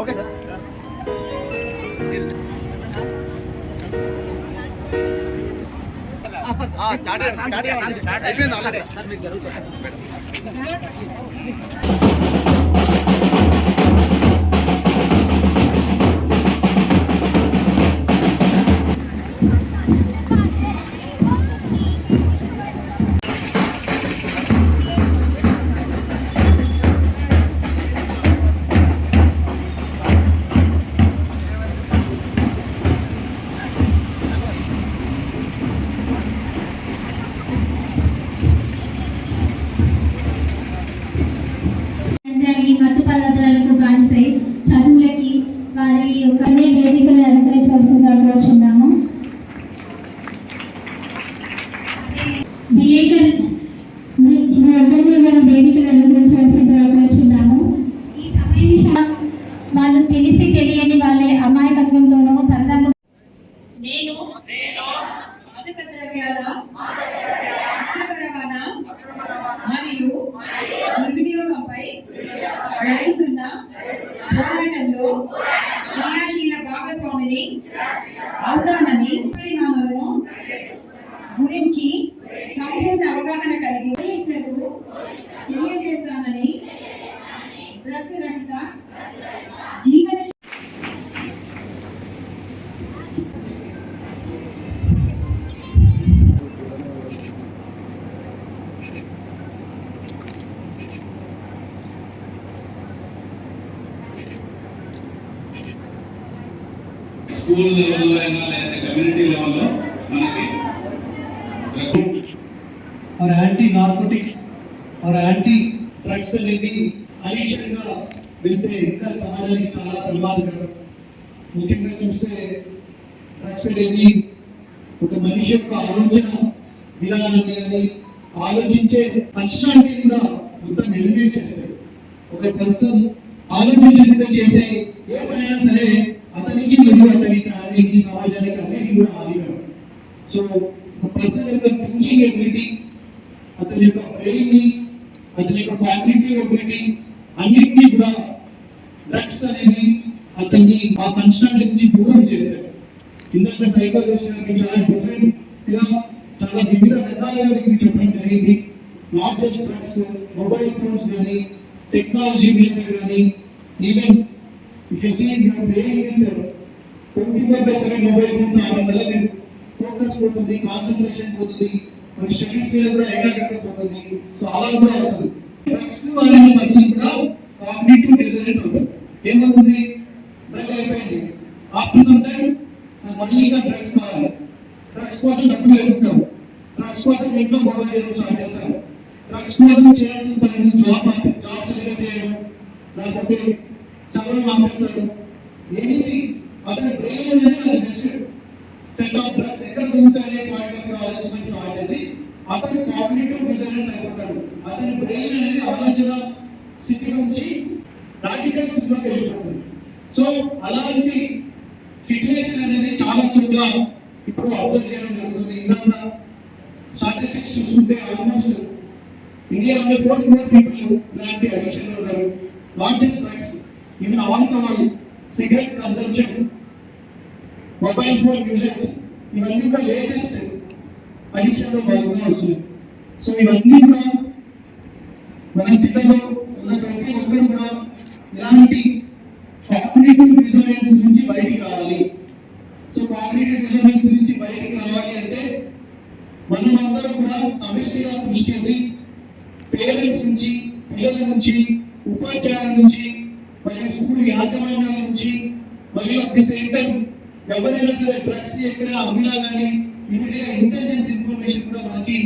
Okay sir. Start start అయిపోయింది అయిపోయింది ద్రవ్యాల అక్రమ రవాణా మరియు దుర్వినియోగంపై జరుగుతున్న పోరాటంలో క్రియాశీల భాగస్వామిని అవుతానని పరిమాణాలను గురించి సంపూర్ణ అవగాహన కలిగి పోలీసులకు తెలియజేస్తానని డ్రగ్ రహిత జీవన స్కూల్ లెవెల్లో అయినా లేదంటే కమ్యూనిటీ లెవెల్లో మనకి or anti narcotics or anti drugs అనేవి అలీషన్గా వెళ్తే ఇంకా సమాజానికి చాలా ప్రమాదకరం. ముఖ్యంగా చూస్తే డ్రగ్స్ అనేవి ఒక మనిషి యొక్క ఆలోచన విధానాన్ని అని ఆలోచించే పర్సనాలిటీ కూడా మొత్తం ఎలిమినేట్ చేస్తాయి ఒక పర్సన్ ఆలోచించే చేసే ఏ ప్రయాణ సరే అతనికి మరియు అతని ఫ్యామిలీకి సమాజానికి అన్నిటికీ కూడా హానికరం సో ఒక పర్సన్ యొక్క థింకింగ్ ఎబిలిటీ అతని యొక్క బ్రెయిన్ని అతని యొక్క కాగ్నిటివ్ ఎబిలిటీ అన్నిటినీ కూడా డ్రగ్స్ అనేవి అతన్ని ఆ కన్స్టాంట్ నుంచి దూరం చేశారు. ఇందాక సైకాలజిస్ట్ గారికి చాలా డిఫరెంట్గా చాలా వివిధ రకాలుగా మీకు చెప్పడం జరిగింది. Not just drugs mobile phones కానీ టెక్నాలజీ రిలేటెడ్ కానీ even if you see your playing with twenty four by seven mobile phones ఆడడం వల్ల మీరు ఫోకస్ పోతుంది కాన్సన్ట్రేషన్ పోతుంది మరి స్టడీస్ మీద కూడా ఏకాగ్రత పోతుంది సో అలా కూడా అవుతుంది డ్రగ్స్ వాడిన పర్సన్ కూడా కాగ్నిటివ్ డిజైన్స్ ఉంటుంది ఏమవుతుంది డ్రగ్ అయిపోయింది ఆఫ్టర్ సమ్ టైం మళ్ళీ ఇంకా డ్రగ్స్ కావాలి డ్రగ్స్ కోసం డబ్బులు ఎదుగుతాము డ్రగ్స్ కోసం ఇంట్లో గొడవ చేయడం స్టార్ట్ చేస్తారు డ్రగ్స్ కోసం చేయాల్సిన పని జాబ్ జాబ్ సరిగ్గా చేయడం లేకపోతే చదవడం ఆపేస్తారు ఏమిటి అతని బ్రెయిన్ అనేది నెక్స్ట్ సెట్ ఆఫ్ డ్రగ్స్ ఎక్కడ దొరుకుతాయనే పాయింట్ ఆఫ్ ఆలోచించడం స్టార్ట్ చేసి అతను కాగ్నిటివ్ డిజైనర్స్ అయిపోతాడు. అతని బ్రెయిన్ అనేది ఆలోచన స్థితి నుంచి ప్రాక్టికల్ స్థితిలోకి వెళ్ళిపోతుంది. సో అలాంటి సిచ్యువేషన్ అనేది చాలా చోట్ల ఇప్పుడు అబ్జర్వ్ చేయడం జరుగుతుంది. ఇందాక స్టాటిస్టిక్స్ చూసుకుంటే ఆల్మోస్ట్ ఇండియాలో ఫోర్ క్రోర్ పీపుల్ ఇలాంటి అడిక్షన్ ఉన్నారు. Not just drugs even alcohol cigarette consumption mobile phone uses ఇవన్నీ కూడా లేటెస్ట్ అడిక్షన్లో భాగంగా వస్తుంది సో ఇవన్నీ కూడా మన జిల్లాలో ఉన్న ప్రతి ఒక్కరు కూడా ఇలాంటి కాగ్నిటివ్ డిజైన్స్ నుంచి బయటికి రావాలి. సో కాగ్నిటివ్ డిజైన్స్ నుంచి బయటికి రావాలి అంటే మనం అందరం కూడా సమిష్టిగా కృషి చేసి పేరెంట్స్ నుంచి పిల్లల నుంచి ఉపాధ్యాయుల నుంచి మరి స్కూల్ యాజమాన్యం నుంచి మరియు అట్ ది సేమ్ టైం ఎవరైనా సరే డ్రగ్స్ ఎక్కడ అమ్మినా కానీ ఇమీడియట్ ఇంటెలిజెన్స్ ఇన్ఫర్మేషన్ కూడా మనకి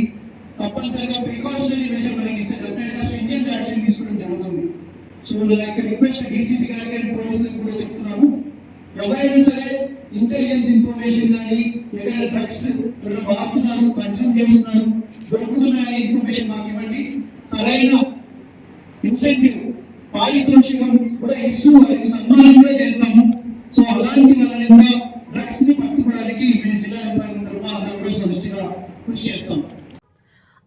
తప్పనిసరిగా ప్రికాషనరీ మెజర్ మనకి ఇస్తే డెఫినెట్ ఇండియన్ యాక్షన్ తీసుకోవడం జరుగుతుంది. సో నా యొక్క రిక్వెస్ట్ డీసీపీ గారికి అండ్ పోలీసులకు కూడా చెప్తున్నాము. ఎవరైనా సరే ఇంటెలిజెన్స్ ఇన్ఫర్మేషన్ కానీ ఎక్కడైనా డ్రగ్స్ వాడుతున్నారు కన్స్యూమ్ చేస్తున్నారు దొరుకుతున్న ఇన్ఫర్మేషన్ మాకు ఇవ్వండి సరైన ఇన్సెంటివ్ పారితోషికం కూడా ఇస్తూ వారికి సన్మానం కూడా చేస్తాము సో అలాంటి వాళ్ళని కూడా డ్రగ్స్ని పట్టుకోవడానికి మేము జిల్లా యంత్రాంగం తరఫున అందరం కూడా సమిష్టిగా కృషి చేస్తాం